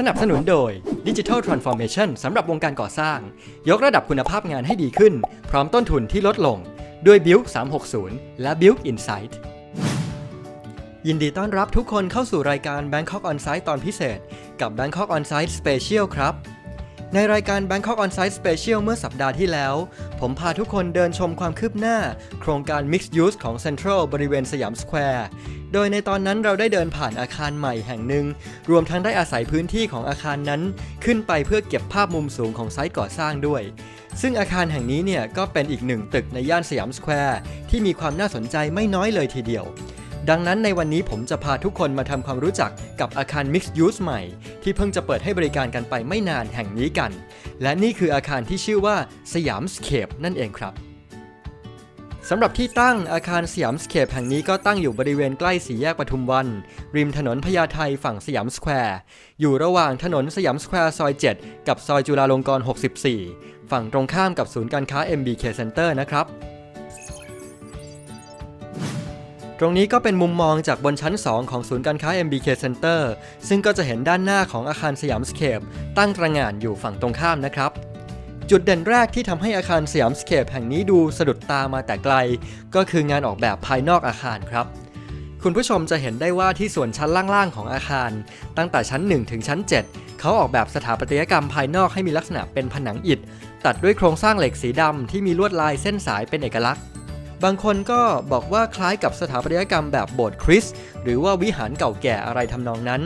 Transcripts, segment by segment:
สนับสนุนโดย Digital Transformation สำหรับวงการก่อสร้าง ยกระดับคุณภาพงานให้ดีขึ้น พร้อมต้นทุนที่ลดลง ด้วย Build 360 และ Build Insight ยินดีต้อนรับทุกคนเข้าสู่รายการ Bangkok On-site ตอนพิเศษ กับ Bangkok On-site Special ครับ ในรายการ Bangkok On-site Special เมื่อสัปดาห์ที่แล้ว ผมพาทุกคนเดินชมความคืบหน้า โครงการ Mixed Use ของ Central บริเวณสยามสแควร์ โดยในตอนนั้นเราได้เดินผ่านอาคารใหม่แห่งหนึ่ง รวมทั้งได้อาศัยพื้นที่ของอาคารนั้น ขึ้นไปเพื่อเก็บภาพมุมสูงของไซต์ก่อสร้างด้วย ซึ่งอาคารแห่งนี้เนี่ยก็เป็นอีกหนึ่งตึกในย่านสยามสแควร์ที่มีความน่าสนใจไม่น้อยเลยทีเดียว ดังนั้นในวันนี้ผมจะพาทุกคนมาทำความรู้จักกับอาคาร Mixed Use ใหม่ ที่เพิ่งจะเปิดให้บริการกันไปไม่นานแห่งนี้กัน และนี่คืออาคารที่ชื่อว่าสยามสเคปนั่นเองครับสำหรับที่ตั้งอาคารสยามสเคปแห่งนี้ก็ตั้งอยู่บริเวณใกล้สี่แยกปทุมวัน ริมถนนพญาไทฝั่งสยามสแควร์ อยู่ระหว่างถนนสยามสแควร์ซอย 7 กับซอยจุฬาลงกรณ์ 64 ฝั่งตรงข้ามกับศูนย์การค้า MBK Center นะครับ ตรงนี้ก็เป็นมุมมองจากบนชั้น 2 ของศูนย์การค้า MBK Center ซึ่งก็จะเห็นด้านหน้าของอาคารสยามสเคปตั้งตระหง่านอยู่ฝั่งตรงข้ามนะครับ จุดเด่นแรกที่ทำให้อาคารสยามสเคปแห่งนี้ดูสะดุดตามาแต่ไกล ก็คืองานออกแบบภายนอกอาคารครับ คุณผู้ชมจะเห็นได้ว่าที่ส่วนชั้นล่างๆของอาคาร ตั้งแต่ชั้น 1 ถึงชั้น 7 เขาออกแบบสถาปัตยกรรมภายนอกให้มีลักษณะเป็นผนังอิฐ ตัดด้วยโครงสร้างเหล็กสีดำที่มีลวดลายเส้นสายเป็นเอกลักษณ์ บางคนก็บอกว่าคล้ายกับสถาปัตยกรรมแบบโบสถ์คริสต์ หรือว่าวิหารเก่าแก่อะไรทำนองนั้น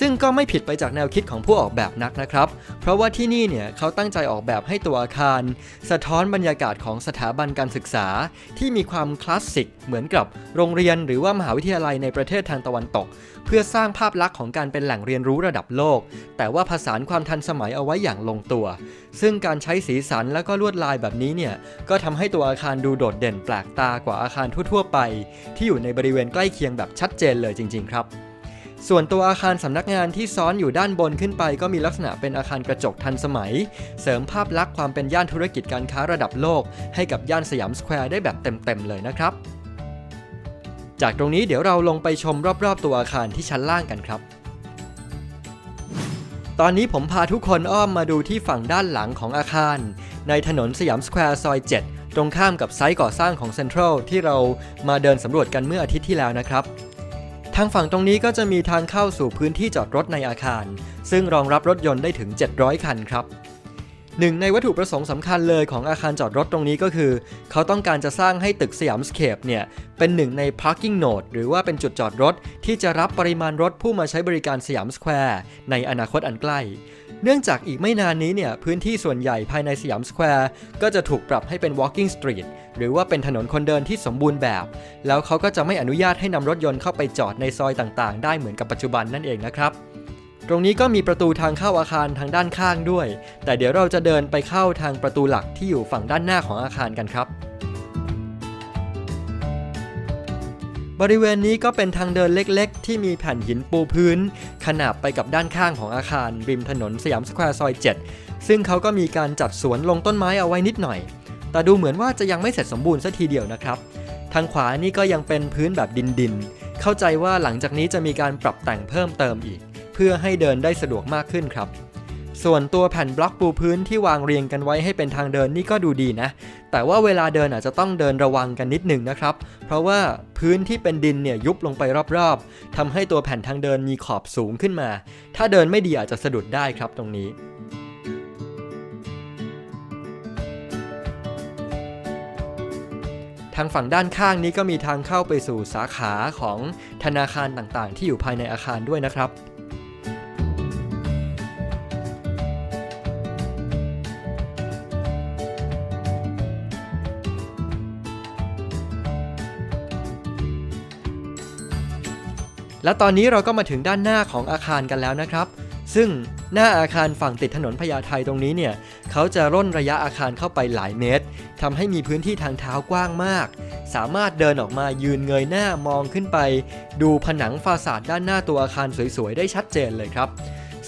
ซึ่งก็ไม่ผิดไปจากแนวคิดของผู้ออกแบบนักนะครับ เพราะว่าที่นี่เนี่ยเขาตั้งใจออกแบบให้ตัวอาคาร สะท้อนบรรยากาศของสถาบันการศึกษา ที่มีความคลาสสิกเหมือนกับโรงเรียน หรือว่ามหาวิทยาลัยในประเทศทางตะวันตก เพื่อสร้างภาพลักษณ์ของการเป็นแหล่งเรียนรู้ระดับโลก แต่ว่าผสานความทันสมัยเอาไว้อย่างลงตัว ซึ่งการใช้สีสันและก็ลวดลายแบบนี้เนี่ยก็ทำให้ตัวอาคารดูโดดเด่นแปลกตากว่าอาคารทั่ว ๆ ไป ที่อยู่ในบริเวณใกล้เคียงแบบชัดเจนเลยจริง ๆ ครับ ส่วนตัวอาคารสำนักงานที่ซ้อนอยู่ด้านบนขึ้นไป ก็มีลักษณะเป็นอาคารกระจกทันสมัย เสริมภาพลักษณ์ความเป็นย่านธุรกิจการค้าระดับโลก ให้กับย่านสยามสแควร์ได้แบบเต็มๆเลยนะครับ จากตรงนี้เดี๋ยวเราลงไปชมรอบๆ ตัวอาคารที่ชั้นล่างกันครับตอนนี้ผมพาทุกคนอ้อมมาดูที่ฝั่งด้านหลังของอาคาร ในถนนสยามสแควร์ซอย 7 ตรงข้ามกับไซต์ก่อสร้างของเซ็นทรัลที่เรามาเดินสำรวจกันเมื่ออาทิตย์ที่แล้วนะครับ ทางฝั่งตรงนี้ก็จะมีทางเข้าสู่พื้นที่จอดรถในอาคาร ซึ่งรองรับรถยนต์ได้ถึง 700 คันครับ หนึ่งในวัตถุประสงค์สำคัญเลยของอาคารจอดรถตรงนี้ก็คือ เขาต้องการจะสร้างให้ตึกสยามสเคปเนี่ย เป็นหนึ่งใน parking node หรือว่าเป็นจุดจอดรถ ที่จะรับปริมาณรถผู้มาใช้บริการสยามสแควร์ในอนาคตอันใกล้ เนื่องจากอีกไม่นานนี้เนี่ย พื้นที่ส่วนใหญ่ภายในสยามสแควร์ก็จะถูกปรับให้เป็น walking street หรือว่าเป็นถนนคนเดินที่สมบูรณ์แบบ แล้วเขาก็จะไม่อนุญาตให้นำรถยนต์เข้าไปจอดในซอยต่างๆ ได้เหมือนกับปัจจุบันนั่นเองนะครับ ตรงนี้ก็มีประตูทางเข้าอาคารทางด้านข้างด้วย แต่เดี๋ยวเราจะเดินไปเข้าทางประตูหลักที่อยู่ฝั่งด้านหน้าของอาคารกันครับ บริเวณนี้ก็เป็นทางเดินเล็กๆ ที่มีแผ่นหินปูพื้น ขนาบไปกับด้านข้างของอาคาร ริมถนนสยามสแควร์ซอย 7 ซึ่งเขาก็มีการจัดสวนลงต้นไม้เอาไว้นิดหน่อย แต่ดูเหมือนว่าจะยังไม่เสร็จสมบูรณ์สัทีเดียวนะครับ ทางขวานี่ก็ยังเป็นพื้นแบบดินดินๆเข้าใจว่าหลังจากนี้จะมีการปรับแต่งเพิ่มเติมอีก เพื่อให้เดินได้สะดวกมากขึ้นครับ ส่วนตัวแผ่นบล็อกปูพื้นที่วางเรียงกันไว้ให้เป็นทางเดินนี่ก็ดูดีนะ แต่ว่าเวลาเดินอาจจะต้องเดินระวังกันนิดหนึ่งนะครับ เพราะว่าพื้นที่เป็นดินเนี่ยยุบลงไปรอบๆทำให้ตัวแผ่นทางเดินมีขอบสูงขึ้นมา ถ้าเดินไม่ดีอาจจะสะดุดได้ครับตรงนี้ทางฝั่งด้านข้างนี้ก็มีทางเข้าไปสู่สาขาของธนาคารต่างๆ ที่อยู่ภายในอาคารด้วยนะครับ และตอนนี้เราก็มาถึงด้านหน้าของอาคารกันแล้วนะครับ ซึ่งหน้าอาคารฝั่งติดถนนพญาไทตรงนี้เนี่ยเขาจะร่นระยะอาคารเข้าไปหลายเมตรทำให้มีพื้นที่ทางเท้ากว้างมาก สามารถเดินออกมายืนเงยหน้ามองขึ้นไป ดูผนังฟาสาดด้านหน้าตัวอาคารสวยๆได้ชัดเจนเลยครับ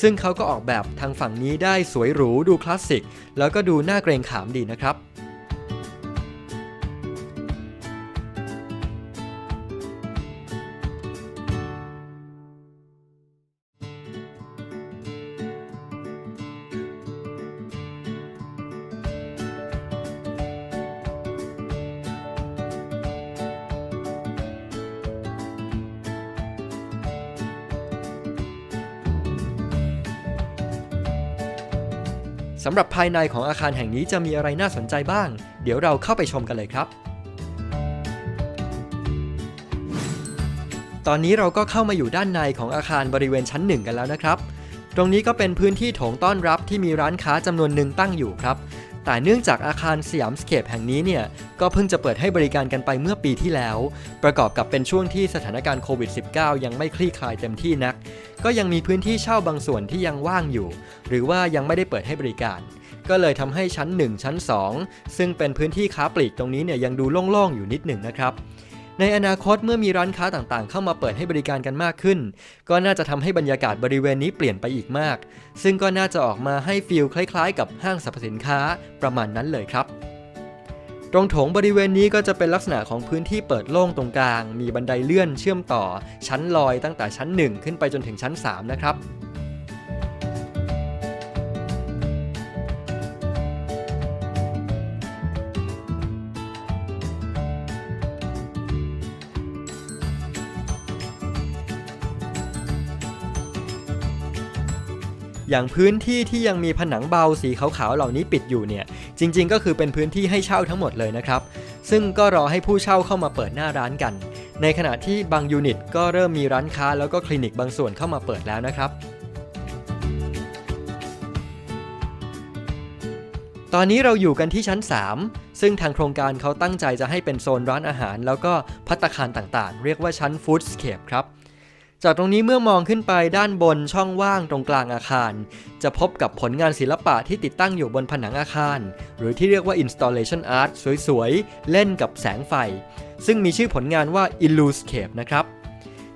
ซึ่งเขาก็ออกแบบทางฝั่งนี้ได้สวยหรูดูคลาสสิก แล้วก็ดูน่าเกรงขามดีนะครับ สำหรับภายในของอาคารแห่งนี้จะมีอะไรน่าสนใจบ้าง เดี๋ยวเราเข้าไปชมกันเลยครับ ตอนนี้เราก็เข้ามาอยู่ด้านในของอาคารบริเวณชั้นหนึ่งกันแล้วนะครับ ตรงนี้ก็เป็นพื้นที่โถงต้อนรับที่มีร้านค้าจำนวนหนึ่งตั้งอยู่ครับ แต่เนื่องจากอาคารสยามสเคปแห่งนี้เนี่ย ก็เพิ่งจะเปิดให้บริการกันไปเมื่อปีที่แล้ว ประกอบกับเป็นช่วงที่สถานการณ์โควิด -19 ยังไม่คลี่คลายเต็มที่นัก ก็ยังมีพื้นที่เช่าบางส่วนที่ยังว่างอยู่ หรือว่ายังไม่ได้เปิดให้บริการ ก็เลยทำให้ชั้น 1 ชั้น 2 ซึ่งเป็นพื้นที่ค้าปลีกตรงนี้เนี่ยยังดูโล่งๆอยู่นิดหนึ่งนะครับ ในอนาคตเมื่อมีร้านค้าต่างๆ เข้ามาเปิดให้บริการกันมากขึ้น ก็น่าจะทำให้บรรยากาศบริเวณนี้เปลี่ยนไปอีกมาก ซึ่งก็น่าจะออกมาให้ฟีลคล้ายๆ กับห้างสรรพสินค้าประมาณนั้นเลยครับตรงโถงบริเวณนี้ก็จะเป็นลักษณะของพื้นที่เปิดโล่งตรงกลาง มีบันไดเลื่อนเชื่อมต่อ ชั้นลอยตั้งแต่ชั้น 1 ขึ้นไปจนถึงชั้น 3 นะครับ อย่างพื้นที่ที่ยังมีผนังเบาสีขาวๆเหล่านี้ปิดอยู่เนี่ย จริงๆ ก็คือเป็นพื้นที่ให้เช่าทั้งหมดเลยนะครับ ซึ่งก็รอให้ผู้เช่าเข้ามาเปิดหน้าร้านกัน ในขณะที่บางยูนิตก็เริ่มมีร้านค้าแล้วก็คลินิกบางส่วนเข้ามาเปิดแล้วนะครับตอนนี้เราอยู่กันที่ชั้น 3 ซึ่งทางโครงการเขาตั้งใจจะให้เป็นโซนร้านอาหาร แล้วก็พัตคารต่างๆ เรียกว่าชั้นฟู้ดสเคปครับ จากตรงนี้เมื่อมองขึ้นไปด้านบนช่องว่างตรงกลางอาคาร จะพบกับผลงานศิลปะที่ติดตั้งอยู่บนผนังอาคาร หรือที่เรียกว่า installation art สวยๆ เล่นกับแสงไฟ ซึ่งมีชื่อผลงานว่า Illuscape นะครับ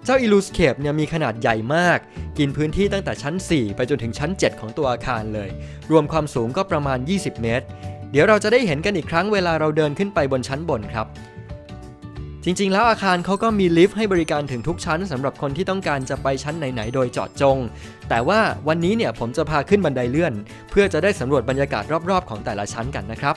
เจ้า Illuscape เนี่ยมีขนาดใหญ่มาก กินพื้นที่ตั้งแต่ชั้น 4 ไปจนถึงชั้น 7 ของตัวอาคารเลย รวมความสูงก็ประมาณ 20 เมตร เดี๋ยวเราจะได้เห็นกันอีกครั้งเวลาเราเดินขึ้นไปบนชั้นบนครับ จริงๆ แล้วอาคารเขาก็มีลิฟต์ให้บริการถึงทุกชั้นสำหรับคนที่ต้องการจะไปชั้นไหนๆ โดยเจาะจง แต่ว่าวันนี้เนี่ยผมจะพาขึ้นบันไดเลื่อน เพื่อจะได้สำรวจบรรยากาศรอบๆ ของแต่ละชั้นกันนะครับ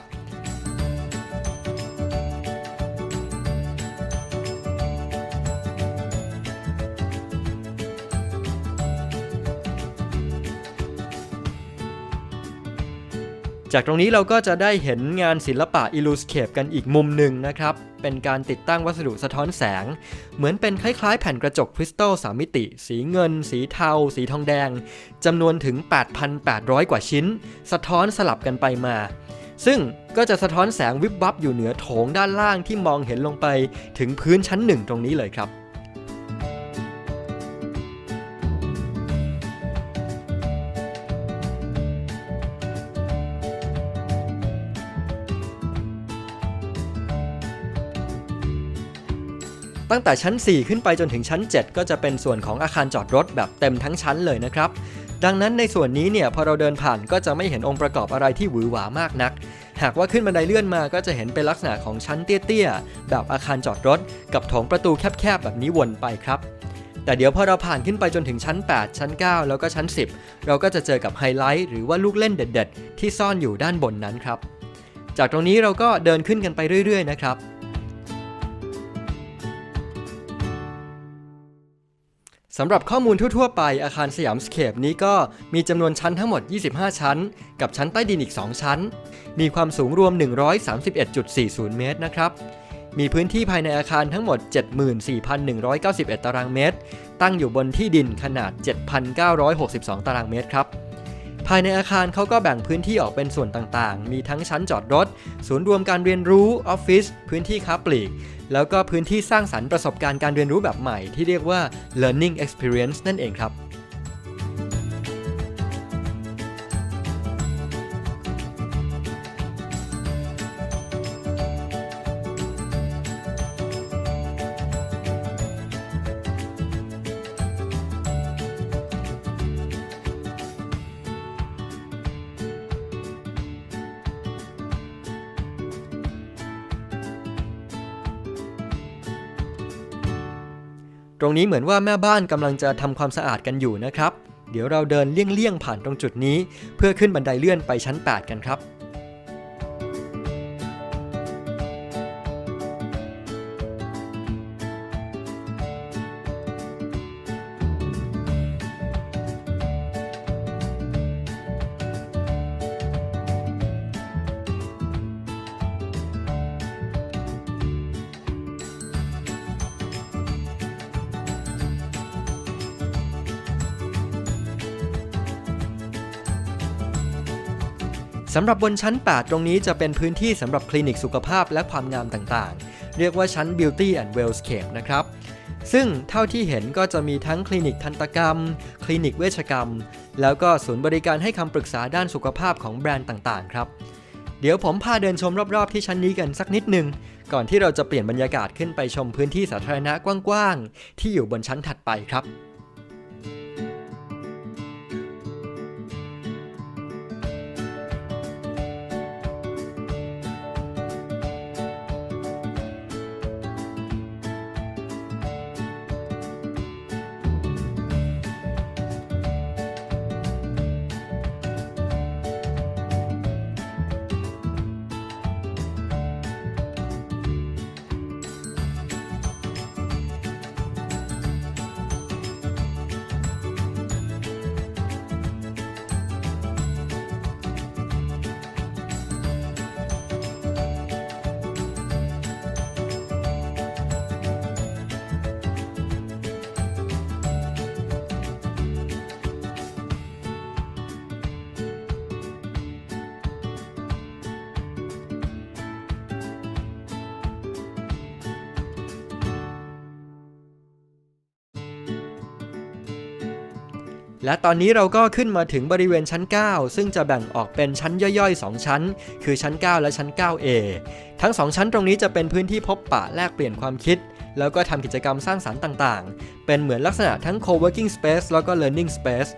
จากตรงนี้เราก็จะได้เห็นงานศิลปะ Illuscape กันอีกมุมหนึ่งนะครับ เป็นการติดตั้งวัสดุสะท้อนแสง เหมือนเป็นคล้ายๆ แผ่นกระจกคริสตัลสามมิติ สีเงิน สีเทา สีทองแดงจำนวนถึง 8,800 กว่าชิ้น สะท้อนสลับกันไปมา ซึ่งก็จะสะท้อนแสงวิบวับอยู่เหนือโถงด้านล่างที่มองเห็นลงไปถึงพื้นชั้นหนึ่งตรงนี้เลยครับ ตั้งแต่ชั้น 4 ขึ้นไปจนถึงชั้น 7 ก็จะเป็นส่วนของอาคารจอดรถแบบเต็มทั้งชั้นเลยนะครับ ดังนั้นในส่วนนี้เนี่ยพอเราเดินผ่านก็จะไม่เห็นองค์ประกอบอะไรที่หวือหวามากนัก หากว่าขึ้นบันไดเลื่อนมาก็จะเห็นเป็นลักษณะของชั้นเตี้ยๆแบบอาคารจอดรถ กับโถงประตูแคบๆแบบนี้วนไปครับแต่เดี๋ยวพอเราผ่านขึ้นไปจนถึงชั้น 8 ชั้น 9 แล้วก็ชั้น 10 เราก็จะเจอกับไฮไลท์หรือว่าลูกเล่นเด็ด ๆ ที่ซ่อนอยู่ด้านบนนั้นครับ จากตรงนี้เราก็เดินขึ้นกันไปเรื่อย ๆ นะครับ สำหรับข้อมูลทั่ว ๆ ไปอาคารสยามสเคปนี้ก็มีจำนวนชั้นทั้งหมด 25 ชั้น กับชั้นใต้ดินอีก 2 ชั้น มีความสูงรวม 131.40 เมตรนะครับ มีพื้นที่ภายในอาคารทั้งหมด 74,191 ตารางเมตร ตั้งอยู่บนที่ดินขนาด 7,962 ตารางเมตรครับ ภายในอาคารเขาก็แบ่งพื้นที่ออกเป็นส่วนต่างๆ มีทั้งชั้นจอดรถ ศูนย์รวมการเรียนรู้ออฟฟิศพื้นที่ค้าปลีก แล้วก็พื้นที่สร้างสรรค์ประสบการณ์การเรียนรู้แบบใหม่ที่เรียกว่า learning experience นั่นเองครับ ตรงนี้เหมือนว่าแม่บ้านกำลังจะทำความสะอาดกันอยู่นะครับ เดี๋ยวเราเดินเลี่ยงๆผ่านตรงจุดนี้ เพื่อขึ้นบันไดเลื่อนไปชั้น 8 กันครับ สำหรับบนชั้น 8 ตรงนี้จะเป็นพื้นที่สำหรับคลินิกสุขภาพและความงามต่างๆ เรียกว่าชั้น Beauty and Wellscape นะครับ ซึ่งเท่าที่เห็นก็จะมีทั้งคลินิกทันตกรรม คลินิกเวชกรรม แล้วก็ศูนย์บริการให้คำปรึกษาด้านสุขภาพของแบรนด์ต่างๆ ครับ เดี๋ยวผมพาเดินชมรอบๆที่ชั้นนี้กันสักนิดนึง ก่อนที่เราจะเปลี่ยนบรรยากาศขึ้นไปชมพื้นที่สาธารณะกว้างๆ ที่อยู่บนชั้นถัดไปครับ และตอนนี้เราก็ขึ้นมาถึงบริเวณชั้น 9 ซึ่งจะแบ่งออกเป็นชั้นย่อยๆ 2 ชั้น คือชั้น 9 และชั้น 9A ทั้ง 2 ชั้นตรงนี้จะเป็นพื้นที่พบปะแลกเปลี่ยนความคิด แล้วก็ทำกิจกรรมสร้างสรรค์ต่างๆ เป็นเหมือนลักษณะทั้ง co-working space แล้วก็ learning space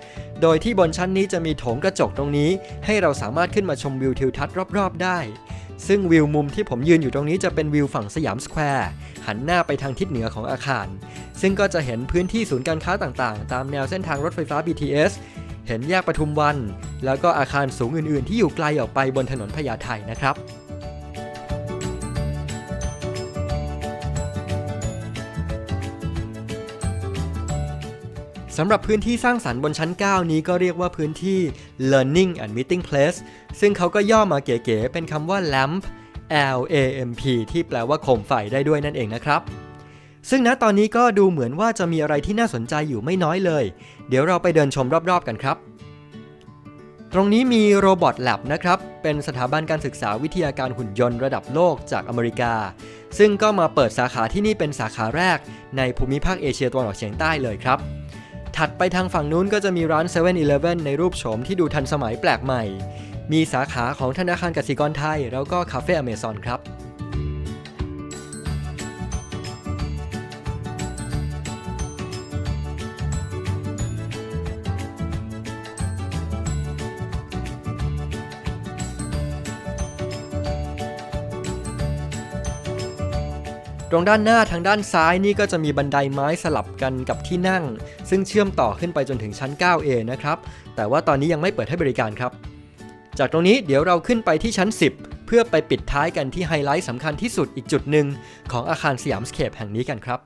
โดยที่บนชั้นนี้จะมีโถงกระจกตรงนี้ ให้เราสามารถขึ้นมาชมวิวทิวทัศน์รอบๆ ได้ ซึ่งวิวมุมที่ผมยืนอยู่ตรงนี้จะเป็นวิวฝั่งสยามสแควร์หันหน้าไปทางทิศเหนือของอาคาร ซึ่งก็จะเห็นพื้นที่ศูนย์การค้าต่างๆ ตามแนวเส้นทางรถไฟฟ้า BTS เห็นแยกปทุมวัน แล้วก็อาคารสูงอื่นๆ ที่อยู่ไกลออกไปบนถนนพญาไทนะครับ สำหรับพื้นที่สร้างสรรค์บนชั้น 9 นี้ก็เรียกว่าพื้นที่ Learning and Meeting Place ซึ่งเขาก็ย่อมาเก๋ๆเป็นคำว่า LAMP L A M P ที่แปลว่าโคมไฟได้ด้วยนั่นเองนะครับ ซึ่งณตอนนี้ก็ดูเหมือนว่าจะมีอะไรที่น่าสนใจอยู่ไม่น้อยเลย เดี๋ยวเราไปเดินชมรอบๆกันครับตรงนี้มีโรบอทแลบนะครับ เป็นสถาบันการศึกษาวิทยาการหุ่นยนต์ระดับโลกจากอเมริกา ซึ่งก็มาเปิดสาขาที่นี่เป็นสาขาแรกในภูมิภาคเอเชียตะวันออกเฉียงใต้เลยครับ ถัดไปทางฝั่งนู้นก็จะมีร้าน7 e เ e ่ e อในรูปโฉมที่ดูทันสมัยแปลกใหม่ มีสาขาของธนาคารกสิกรไทย แล้วก็คาเฟ่อเมซอนครับ ตรงด้านหน้าทางด้านซ้ายนี่ก็จะมีบันไดไม้สลับกันกับที่นั่ง ซึ่งเชื่อมต่อขึ้นไปจนถึงชั้น 9A นะครับ แต่ว่าตอนนี้ยังไม่เปิดให้บริการครับ จากตรงนี้เดี๋ยวเราขึ้นไปที่ชั้น 10 เพื่อไปปิดท้ายกันที่ไฮไลท์สำคัญที่สุดอีกจุดหนึ่งของอาคารสยามสเคปแห่งนี้กันครับ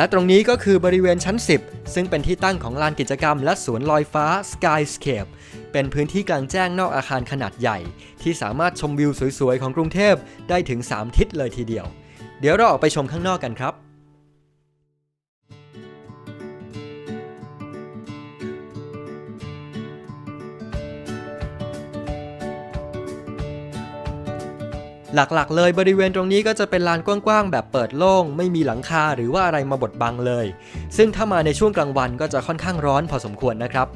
และตรงนี้ก็คือบริเวณชั้น 10 ซึ่งเป็นที่ตั้งของลานกิจกรรมและสวนลอยฟ้า Skyscape เป็นพื้นที่กลางแจ้งนอกอาคารขนาดใหญ่ ที่สามารถชมวิวสวยๆ ของกรุงเทพได้ถึง 3 ทิศเลยทีเดียว เดี๋ยวเราออกไปชมข้างนอกกันครับ หลักๆ เลยบริเวณตรงนี้ก็จะเป็นลานกว้างๆ แบบเปิดโล่ง ไม่มีหลังคาหรือว่าอะไรมาบดบังเลย ซึ่งถ้ามาในช่วงกลางวันก็จะค่อนข้างร้อนพอสมควรนะครับ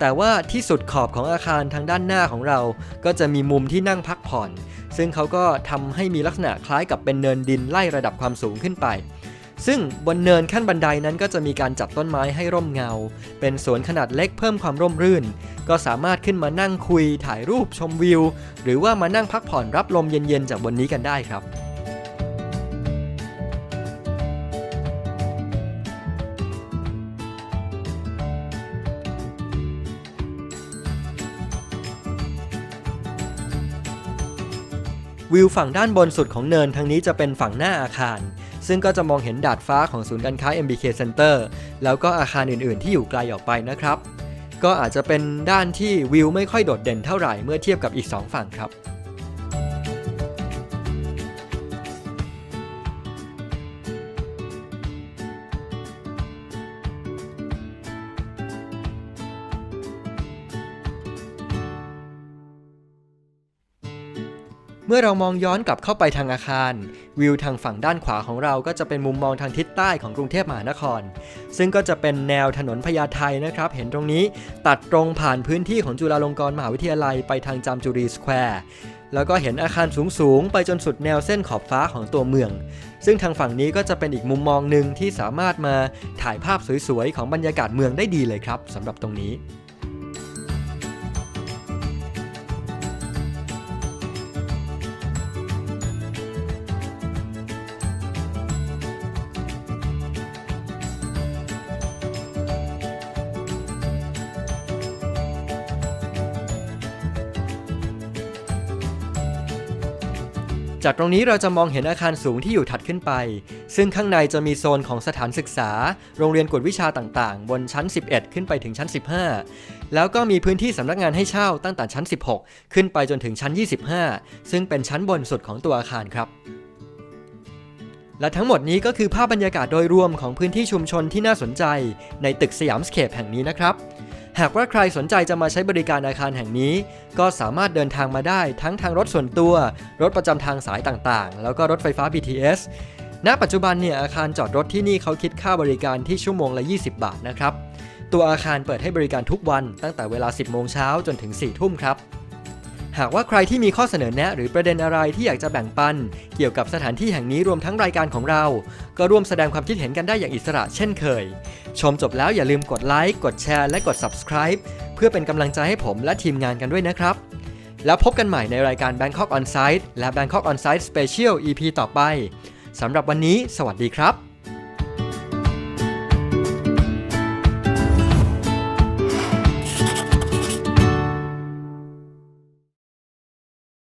แต่ว่าที่สุดขอบของอาคารทางด้านหน้าของเรา ก็จะมีมุมที่นั่งพักผ่อน ซึ่งเขาก็ทำให้มีลักษณะคล้ายกับเป็นเนินดินไล่ระดับความสูงขึ้นไป ซึ่งบนเนินขั้นบันไดนั้นก็จะมีการจัดต้นไม้ให้ร่มเงา เป็นสวนขนาดเล็กเพิ่มความร่มรื่น ก็สามารถขึ้นมานั่งคุยถ่ายรูปชมวิว หรือว่ามานั่งพักผ่อนรับลมเย็นๆจากบนนี้กันได้ครับวิวฝั่งด้านบนสุดของเนินทางนี้จะเป็นฝั่งหน้าอาคาร ซึ่งก็จะมองเห็นดาดฟ้าของศูนย์การค้า MBK Center แล้วก็อาคารอื่นๆ ที่อยู่ไกลออกไปนะครับ ก็อาจจะเป็นด้านที่วิวไม่ค่อยโดดเด่นเท่าไหร่เมื่อเทียบกับอีก 2 ฝั่งครับ มื่อเรามองย้อนกลับเข้าไปทางอาคาร วิวทางฝั่งด้านขวาของเราก็จะเป็นมุมมองทางทิศใต้ของกรุงเทพมหานคร ซึ่งก็จะเป็นแนวถนนพญาไทนะครับ เห็นตรงนี้ตัดตรงผ่านพื้นที่ของจุฬาลงกรณ์มหาวิทยาลัยไปทางจามจุรีสแควร์แล้วก็เห็นอาคารสูงๆ ไปจนสุดแนวเส้นขอบฟ้าของตัวเมือง ซึ่งทางฝั่งนี้ก็จะเป็นอีกมุมมองหนึ่งที่สามารถมาถ่ายภาพสวยๆ ของบรรยากาศเมืองได้ดีเลยครับสำหรับตรงนี้ จากตรงนี้เราจะมองเห็นอาคารสูงที่อยู่ถัดขึ้นไป ซึ่งข้างในจะมีโซนของสถานศึกษา โรงเรียนกวดวิชาต่างๆ บนชั้น 11 ขึ้นไปถึงชั้น 15 แล้วก็มีพื้นที่สำนักงานให้เช่าตั้งแต่ชั้น 16 ขึ้นไปจนถึงชั้น 25 ซึ่งเป็นชั้นบนสุดของตัวอาคารครับและทั้งหมดนี้ก็คือภาพบรรยากาศโดยรวมของพื้นที่ชุมชนที่น่าสนใจ ในตึกสยามสเคปแห่งนี้นะครับ หากว่าใครสนใจจะมาใช้บริการอาคารแห่งนี้ ก็สามารถเดินทางมาได้ทั้งทางรถส่วนตัว รถประจำทางสายต่างๆ แล้วก็รถไฟฟ้า BTS ณ ปัจจุบันเนี่ยอาคารจอดรถที่นี่เขาคิดค่าบริการที่ชั่วโมงละ 20 บาทนะครับ ตัวอาคารเปิดให้บริการทุกวันตั้งแต่เวลา 10 โมงเช้าจนถึง 4 ทุ่มครับ หากว่าใครที่มีข้อเสนอแนะหรือประเด็นอะไรที่อยากจะแบ่งปัน เกี่ยวกับสถานที่แห่งนี้รวมทั้งรายการของเรา ก็ร่วมแสดงความคิดเห็นกันได้อย่างอิสระเช่นเคย ชมจบแล้วอย่าลืมกดไลค์กดแชร์และกด subscribe เพื่อเป็นกำลังใจให้ผมและทีมงานกันด้วยนะครับ แล้วพบกันใหม่ในรายการ Bangkok On Site และ Bangkok On Site Special EP ต่อไปสำหรับวันนี้ สวัสดีครับ